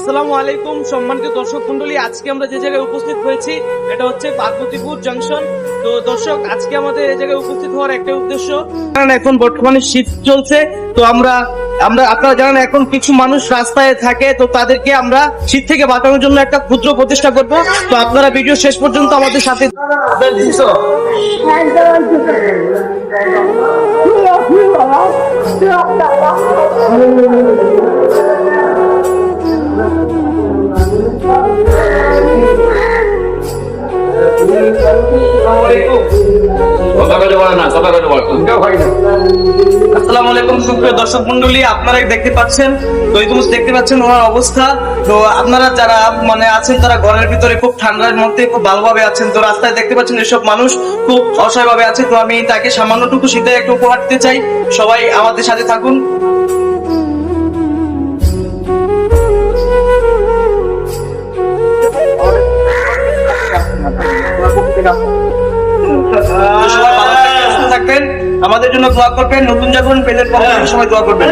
আসসালামু আলাইকুম সম্মানিত দর্শক মন্ডলী, আজকে আমরা যে জায়গায় উপস্থিত হয়েছি, এটা হচ্ছে পার্বতীপুর জংশন তো দর্শক, আজকে আমাদের এই জায়গায় উপস্থিত হওয়ার একটা উদ্দেশ্য কারণ এখন বর্তমানে শীত চলছে, তো আমরা আমরা, আপনারা জানেন এখন কিছু মানুষ রাস্তায় থাকে, তো তাদেরকে আমরা শীত থেকে বাঁচানোর জন্য একটা ক্ষুদ্র প্রতিষ্ঠা করব। তো আপনারা ভিডিও শেষ পর্যন্ত আমাদের সাথে দর্শক মন্ডলী দেখতে পাচ্ছেন দেখতে পাচ্ছেন অবস্থা। তো আপনারা যারা মানে আছেন, তারা ঘরের ভিতরে খুব ঠান্ডার মধ্যে, খুব ভালোভাবে আছেন। তো রাস্তায় দেখতে পাচ্ছেন এসব মানুষ খুব অসহায়ভাবে তো আমি তাকে সামান্যটুকু শীতে একটু উপহার দিতে চাই। সবাই আমাদের সাথে থাকুন। সবাই ভালো থাকবেন, আমাদের জন্য দোয়া করবেন নতুন যখন পেলের পক্ষে সময় দোয়া করবেন।